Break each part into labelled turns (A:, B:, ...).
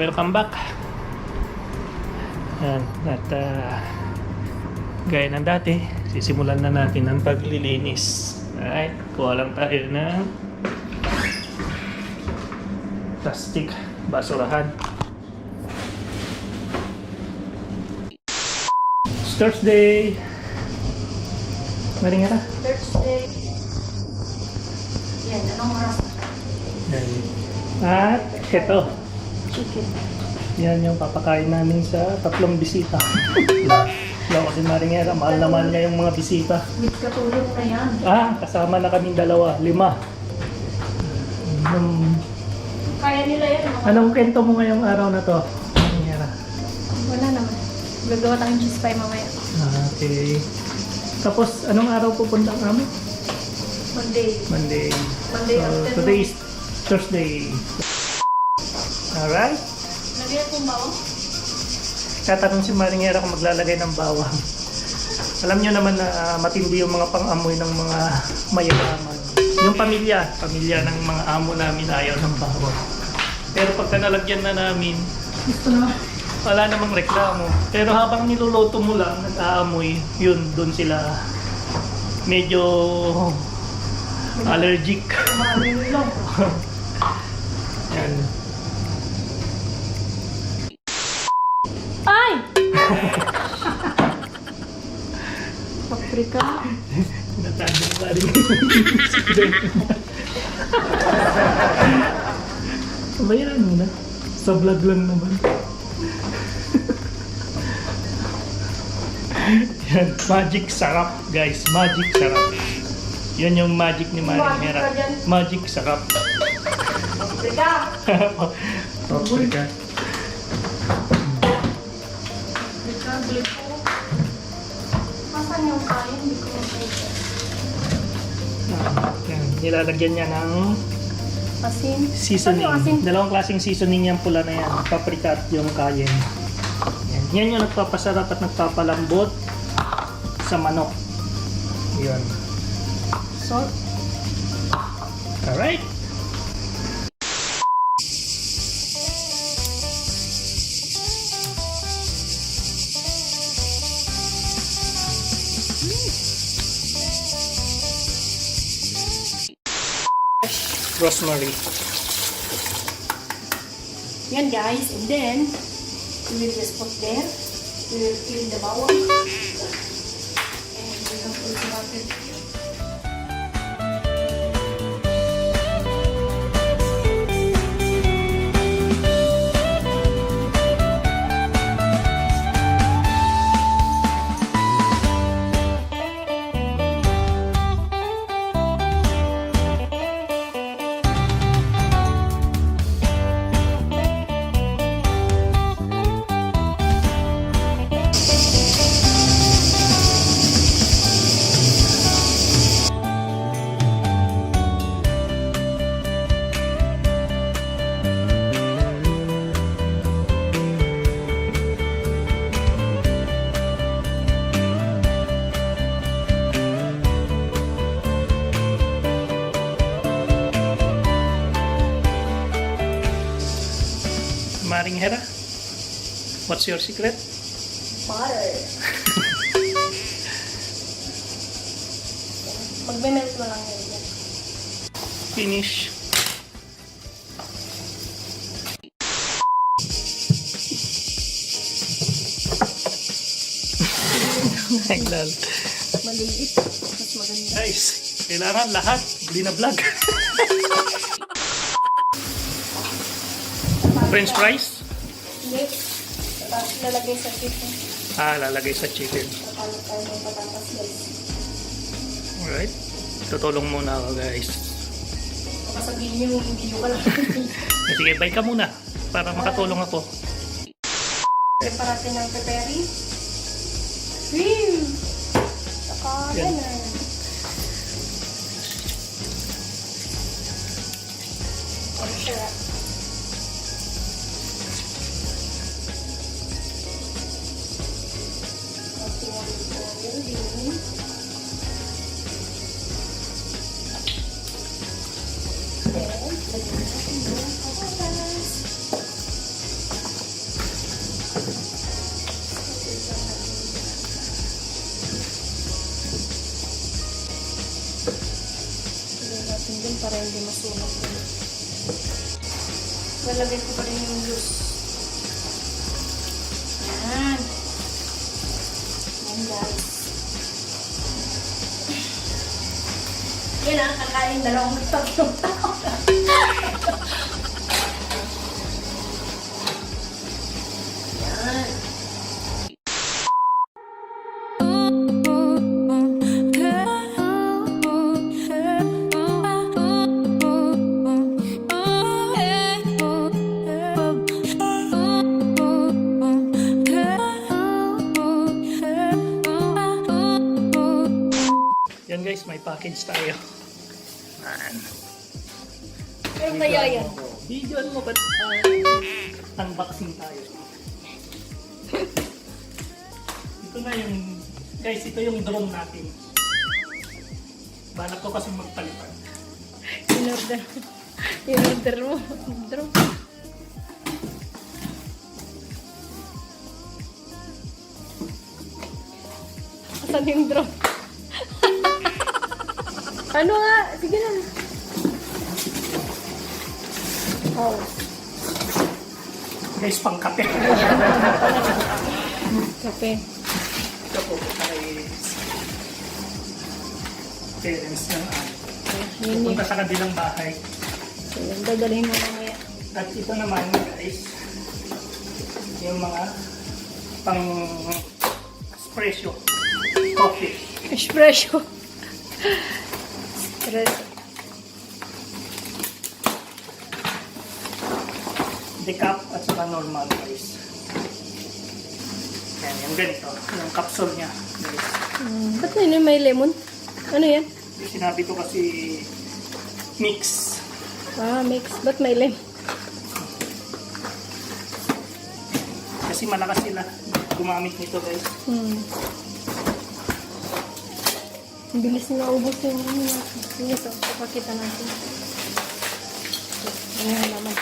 A: Welcome back. Ayan, at uh, gaya ng dati, sisimulan na natin ang paglilinis. Alright, kuha lang tayo ng plastic basurahan. It's Thursday. Maring nga
B: Thursday. Yan, anong oras?
A: At ito,
B: Chicken.
A: yan yung papakain namin sa tatlong bisita. Wala ko si Maringera, mahal naman niya yung mga bisita.
B: With katulong na yan.
A: Ah, kasama na kaming dalawa, lima. Um,
B: Kaya nila yan. Mga...
A: anong kwento mo ngayong araw na to? Maringera.
B: Wala naman. Gagawa tayong cheese pie mamaya.
A: Ah, okay. Tapos, anong araw pupunta ang amo?
B: Monday.
A: Monday.
B: Monday
A: So,
B: afternoon.
A: today is Thursday. Alright.
B: Lagyan kong bawang.
A: Tatanong si Maringera kung maglalagay ng bawang. Alam niyo naman na ah, matindi yung mga pang-amoy ng mga mayayaman. Yung pamilya, pamilya ng mga amo namin ayaw ng bawang. Pero pagka nalagyan na namin,
B: Gusto na.
A: wala namang reklamo. Pero habang niluluto mo lang, nag-aamoy, yun, doon sila medyo allergic. Yan.
B: Ay! Paprika.
A: Natado pa rin. Bayaran mo na. Sa vlog lang naman. Yan, magic sarap guys. Magic sarap. Yan yung magic ni Maring
B: dyan.
A: Magic sarap.
B: Paprika.
A: Paprika.
B: Bili ko. Masan yung kain? Hindi ko makita.
A: Yan, nilalagyan niya ng
B: Asin.
A: seasoning.
B: Ano yung asin?
A: Dalawang klaseng seasoning yung pula na yan. Paprika at yung cayenne. Yan. yan yung nagpapasarap at nagpapalambot sa manok. Yan.
B: Salt.
A: Alright. Rosemary.
B: Yan guys, and then we will just put there. We will fill the bawang.
A: What's your secret?
B: Butter. Magme-melt mo lang yun.
A: Finish. Naglal.
B: Maliit. Mas maganda.
A: Guys, kailangan lahat binablog. French fries?
B: Yes. Lalagay sa chicken.
A: Ah, lalagay sa chicken.
B: Kapalo tayo ng patatas guys.
A: Alright. Tutulong muna ako guys.
B: Baka sabihin niyo, hindi nyo lang.
A: Eh, Sige, bye ka muna para makatulong ako.
B: Prepare natin ng peperi. Whew! Saka ganun. Lalagay ko pa rin yung juice. Yan. Yan guys. Yan ang kakain dalawang tatlong tao.
A: Package tayo. Yan.
B: Pero kaya yan.
A: Videoan mo ba? unboxing tayo. ito na yung, guys, ito yung drone natin. Balak ko kasi magpalitan.
B: In-order. In-order mo. Order mo. Asan yung drone? Ano nga? Sige na. Oh.
A: Guys, pang kape.
B: Kape.
A: Ito po, kay parents ng ano.
B: Yun.
A: Pupunta sa kabilang bahay.
B: So, dadalhin mo mamaya.
A: At ito naman guys, yung mga pang espresso coffee.
B: Espresso.
A: Decaf at saka normal guys. Yan, yung ganito. Yung capsule niya. Guys.
B: Hmm. Ba't na yun may lemon? Ano yan?
A: Sinabi ko kasi mix.
B: Ah, mix. Ba't may lemon?
A: Kasi malakas sila gumamit nito guys.
B: Hmm. Ang bilis na ubos yung ano natin. Sige, so, papakita natin. Ayan naman.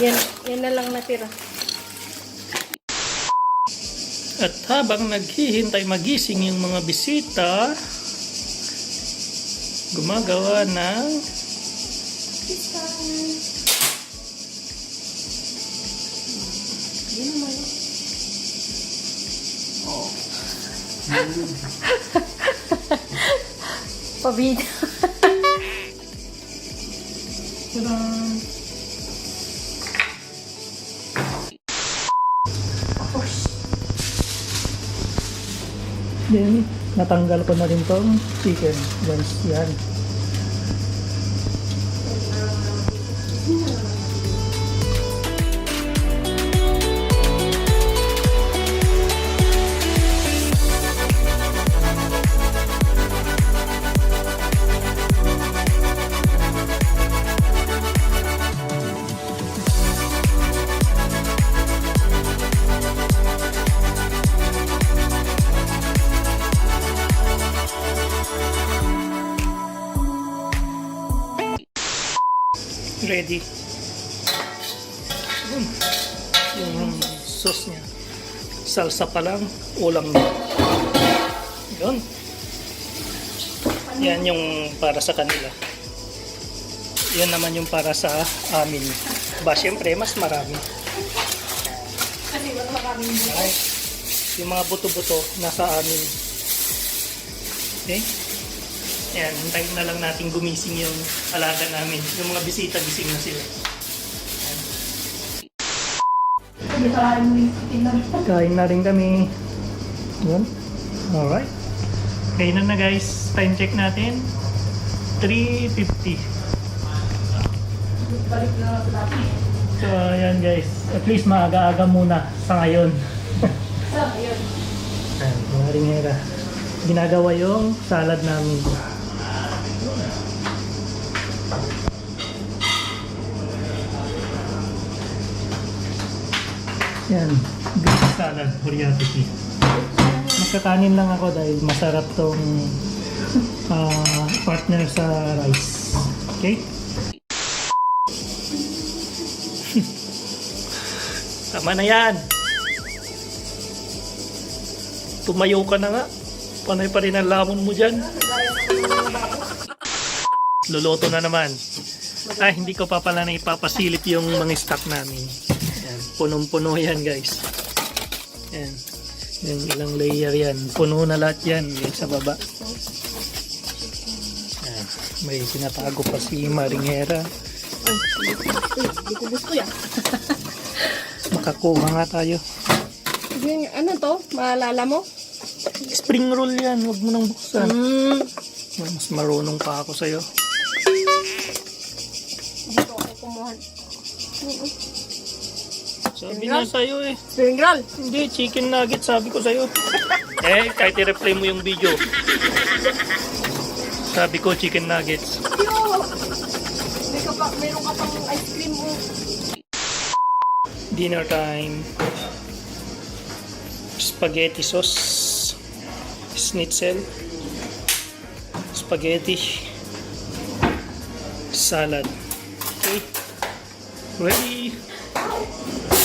B: Yan, yan na lang natira.
A: At habang naghihintay magising yung mga bisita, gumagawa ng oh,
B: Pabida.
A: Then, natanggal ko na rin tong chicken. Once yan. Ready. Yun. Yung sauce niya. Salsa pa lang, ulam na. Yun. Yan yung para sa kanila. Yan naman yung para sa amin. Ba, syempre, mas marami.
B: Kasi wala kami
A: Ay, yung mga buto-buto nasa amin. Okay? Yan, hintayin na lang natin gumising yung alaga namin. Yung mga bisita, gising na sila. Kain na rin kami. Yun. Alright. Kainan na guys. Time check natin. 3.50.
B: Balik na sa dati.
A: So, ayan guys. At least maaga-aga muna sa ngayon.
B: Sa, ayun.
A: Ayan, mga ringera. Ginagawa yung salad namin. Yan, Greek salad, curiosity. Magkakanin lang ako dahil masarap tong ah, partner sa rice. Okay? Tama na yan. Tumayo ka na nga. Panay pa rin ang lamon mo dyan. Luluto na naman. Ah, hindi ko pa pala na ipapasilip yung mga stock namin. Yan. Punong-puno yan, guys. Yan. Yung ilang layer yan. Puno na lahat yan. Yung sa baba. Yan. May tinatago pa si Maringera.
B: Uy, di ko gusto yan.
A: Makakuha nga tayo.
B: Yung, ano to? Maalala mo?
A: Spring roll yan. Huwag mo nang buksan.
B: Hmm.
A: Mas marunong pa ako sa'yo.
B: Dito ako kumuha.
A: Sabi na sa'yo eh.
B: Spring roll.
A: Hindi, chicken nugget sabi ko sa'yo. eh, kahit i-replay mo yung video. Sabi ko chicken nuggets.
B: Yo! May ka pa, meron ka pang ice cream mo.
A: Dinner time. Spaghetti sauce. Schnitzel. Spaghetti. Salad. Okay. Ready.